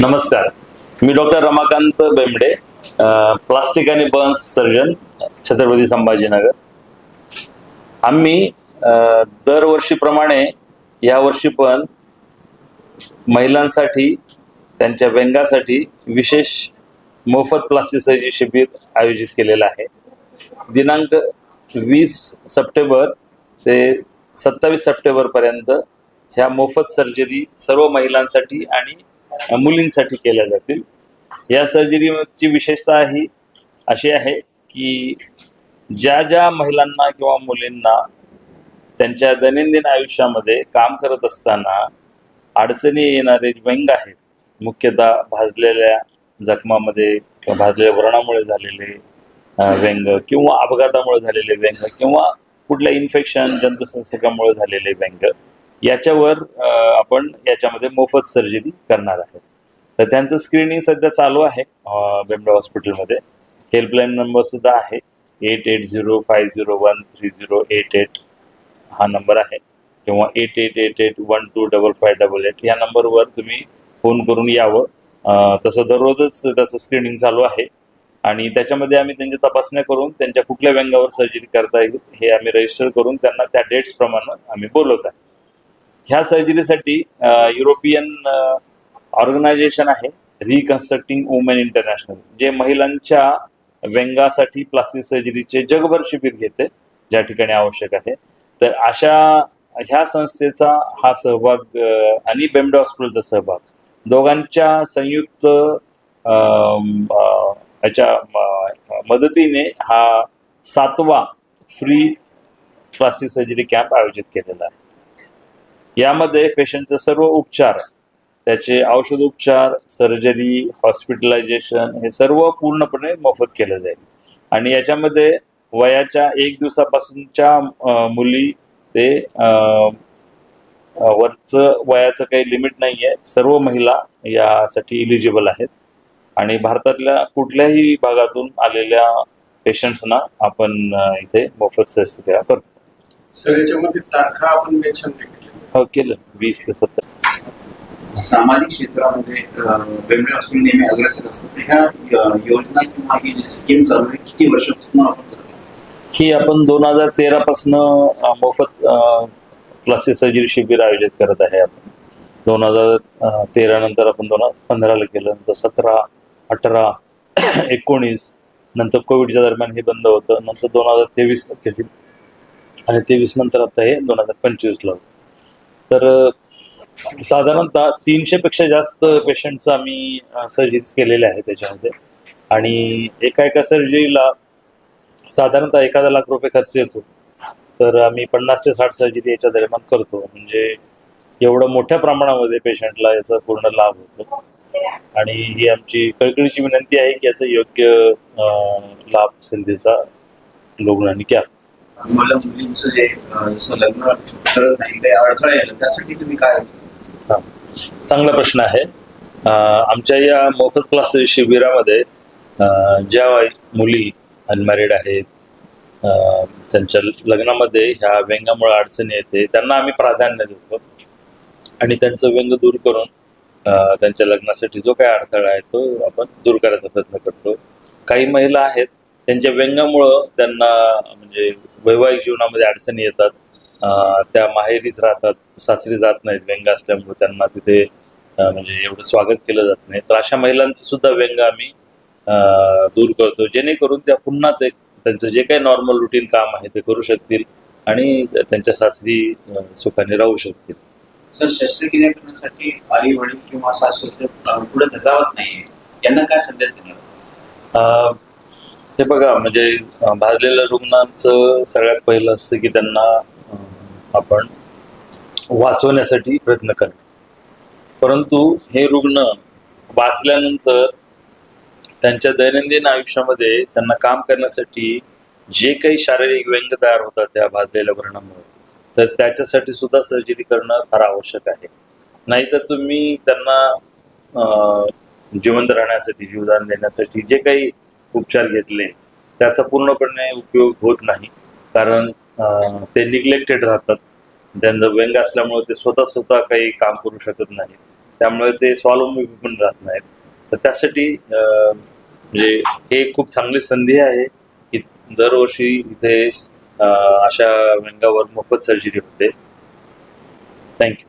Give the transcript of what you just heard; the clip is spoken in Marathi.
नमस्कार. मी डॉक्टर रमाकांत बेंबडे प्लास्टिक आणि बर्न्स सर्जन छत्रपती संभाजीनगर. आम्ही दरवर्षीप्रमाणे यावर्षी पण महिलांसाठी त्यांच्या व्यंगासाठी विशेष मोफत प्लास्टिक सर्जरी शिबिर आयोजित केलेलं आहे. दिनांक वीस सप्टेंबर ते सत्तावीस सप्टेंबरपर्यंत ह्या मोफत सर्जरी सर्व महिलांसाठी आणि मुलींसाठी केल्या जातील. या सर्जरीची विशेषता ही अशी आहे की ज्या ज्या महिलांना किंवा मुलींना त्यांच्या दैनंदिन आयुष्यामध्ये काम करत असताना अडचणी येणारे व्यंग आहेत मुख्यतः भाजलेल्या जखमामध्ये किंवा भाजलेल्या व्रणामुळे झालेले व्यंग किंवा अपघातामुळे झालेले व्यंग किंवा कुठल्या इन्फेक्शन जंतुसंसर्गामुळे झालेले व्यंग याच्यावर आपण याच्यामध्ये मोफत सर्जरी करणार आहोत. तर त्यांचं स्क्रीनिंग सध्या चालू आहे बेमडा हॉस्पिटलमध्ये हेल्पलाईन नंबर सुद्धा आहे. Eight eight zero five zero one three zero eight eight हा नंबर आहे. किंवा eight eight eight eight one two double five double eight या नंबरवर तुम्ही फोन करून यावं. तसं दररोजच त्याचं स्क्रीनिंग चालू आहे. आणि त्याच्यामध्ये आम्ही त्यांच्या तपासण्या करून त्यांच्या कुठल्या व्यंगावर सर्जरी करता येईल हे आम्ही रजिस्टर करून त्यांना त्या डेट्सप्रमाणे आम्ही बोलवत आहे. ह्या सर्जरीसाठी युरोपियन ऑर्गनायझेशन आहे रिकन्स्ट्रक्टिंग वुमेन इंटरनॅशनल जे महिलांच्या व्यंगासाठी प्लास्टिक सर्जरीचे जगभर शिबिर घेते ज्या ठिकाणी आवश्यक आहे. तर अशा ह्या संस्थेचा हा सहभाग आणि बेमडे हॉस्पिटलचा सहभाग दोघांच्या संयुक्त याच्या मदतीने हा सातवा फ्री प्लास्टिक सर्जरी कॅम्प आयोजित केलेला आहे. यामध्ये पेशंटचे सर्व उपचार त्याचे औषध उपचार सर्जरी हॉस्पिटलायझेशन हे सर्व पूर्णपणे मोफत केलं जाईल. आणि याच्यामध्ये वयाच्या एक दिवसापासूनच्या मुली ते वरच वरचं वयाचं काही लिमिट नाही आहे सर्व महिला यासाठी इलिजिबल आहेत. आणि भारतातल्या कुठल्याही भागातून आलेल्या पेशंट्सना आपण इथे मोफत शस्त्रक्रिया करतो. सर याच्यामध्ये तारखा आपण मेन्शन केलं वीस ते सत्तर. सामाजिक क्षेत्रामध्ये वेगवेगळे हॉस्पिटल नेहमी अग्रेसर असतात ह्या योजना किंवा ही जी स्कीम चालू आहे किती वर्षापासून आपण ही आपण दोन हजार तेरा पासन मोफत प्लास्टिक सर्जरी शिबिर आयोजित करत आहे आपण. दोन हजार तेरा नंतर आपण दोन हजार पंधराला केलं नंतर सतरा अठरा एकोणीस नंतर कोविडच्या दरम्यान हे बंद होतं नंतर दोन हजार तेवीसला केली. आणि तेवीस नंतर आता हे दोन हजार पंचवीसला होतं. तर साधारणतः तीनशे पेक्षा जास्त पेशंटच आम्ही सर्जरीज केलेले आहेत त्याच्यामध्ये. आणि एका एका सर्जरीला साधारणतः एखादा लाख रुपये खर्च येतो. तर आम्ही पन्नास ते साठ सर्जरी याच्या दरम्यान करतो. म्हणजे एवढं मोठ्या प्रमाणामध्ये पेशंटला याचा पूर्ण लाभ होतो. आणि ही आमची कळकळीची विनंती आहे की याचा योग्य लाभ संधीचा रुग्णांनी घ्या मुलं मुलींचं जे जसं लग्न करत नाही काही अडथळा येईल त्यासाठी तुम्ही काय चांगला प्रश्न आहे. आमच्या या मोफत क्लास शिबिरामध्ये ज्या मुली अनमॅरिड आहेत त्यांच्या लग्नामध्ये ह्या व्यंगामुळे अडचणी येते त्यांना आम्ही प्राधान्य देतो. आणि त्यांचं व्यंग दूर करून त्यांच्या लग्नासाठी जो काही अडथळा आहे तो आपण दूर करायचा प्रयत्न करतो. काही महिला आहेत त्यांच्या व्यंगामुळं त्यांना म्हणजे वैवाहिक जीवनामध्ये अडचणी येतात. त्या माहेरीच राहतात. सासरी जात नाहीत. व्यंग असल्यामुळे त्यांना तिथे म्हणजे एवढं स्वागत केलं जात नाही. तर अशा महिलांचं सुद्धा व्यंग आम्ही दूर करतो. जेणेकरून त्या पुन्हा ते त्यांचं जे काही नॉर्मल रुटीन काम आहे ते करू शकतील आणि त्यांच्या सासरी सुखाने राहू शकतील. सर शस्त्रक्रिया करण्यासाठी आई वडील किंवा सासू पुढे धजावत नाहीये. यांना काय संदेश देणार? हे बघा म्हणजे भाजलेल्या रुग्णांचं सगळ्यात पहिलं असतं की त्यांना आपण वाचवण्यासाठी प्रयत्न करणं. परंतु हे रुग्ण वाचल्यानंतर त्यांच्या दैनंदिन आयुष्यामध्ये त्यांना काम करण्यासाठी जे काही शारीरिक व्यंग तयार होतात त्या भाजलेल्या वर्णामुळे तर त्याच्यासाठी सुद्धा सर्जरी करणं फार आवश्यक आहे. नाहीतर तुम्ही त्यांना जिवंत राहण्यासाठी जीवदान देण्यासाठी जे काही उपचार घेतले. त्याचा पूर्णपणे उपयोग होत नाही. कारण ते निग्लेक्टेड राहतात. त्यांचं व्यंग असल्यामुळे ते स्वतः स्वतः काही काम करू शकत नाही. त्यामुळे ते स्वावलंबी पण राहत नाहीत. तर त्यासाठी म्हणजे हे खूप चांगली संधी आहे की दरवर्षी इथे अशा व्यंगावर मोफत सर्जरी होते. थँक्यू